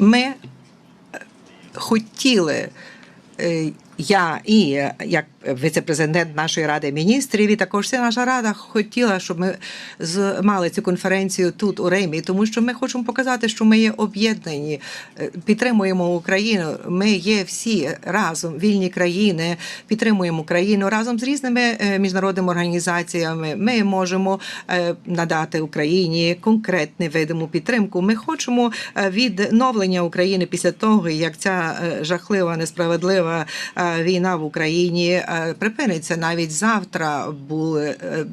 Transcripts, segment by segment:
Ми е, хотіли. Я і е, як віце-президент нашої ради міністрів, і також вся наша рада хотіла, щоб ми мали цю конференцію тут у Римі, тому що ми хочемо показати, що ми є об'єднані, е, підтримуємо Україну. Ми є всі разом, вільні країни, підтримуємо Україну разом з різними е, міжнародними організаціями. Ми можемо надати Україні конкретну видиму підтримку. Ми хочемо відновлення України після того, як ця жахлива, несправедлива війна в Україні е, припиниться. Навіть завтра були е,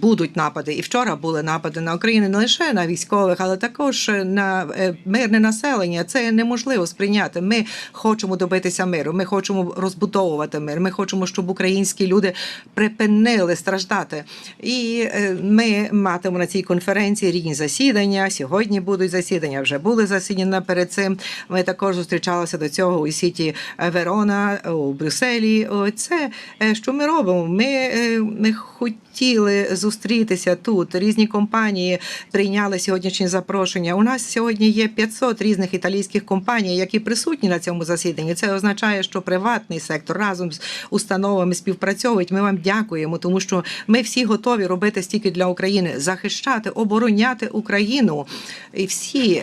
будуть напади. І вчора були напади на Україну не лише на військових, але також на е, мирне населення. Це неможливо сприйняти. Ми хочемо добитися миру. Ми хочемо розбудовувати мир. Ми хочемо, щоб українські люди припинили страждати. І ми матимемо на цій конференції різні засідання. Сьогодні будуть засідання. Вже були засідання перед цим. Ми також зустрічалися до цього у сіті е, Верона у Брюсселі. Це е, що ми робимо? Ми, е, ми хотіли зустрітися тут. Різні компанії прийняли сьогоднішнє запрошення. У нас сьогодні є 500 різних італійських компаній, які присутні на цьому засіданні. Це означає, що приватний сектор разом з установами співпрацьовують. Ми вам дякуємо, тому що ми всі готові робити стільки для України, захищати, обороняти Україну. І всі.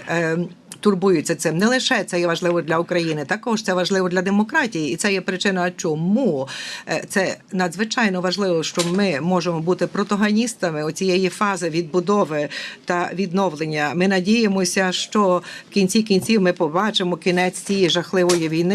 Турбуються цим не лише це є важливо для України, також це важливо для демократії, і це є причина, чому е, це надзвичайно важливо, що ми можемо бути протагоністами оцієї фази відбудови та відновлення. Ми надіємося, що в кінці кінців ми побачимо кінець цієї жахливої війни.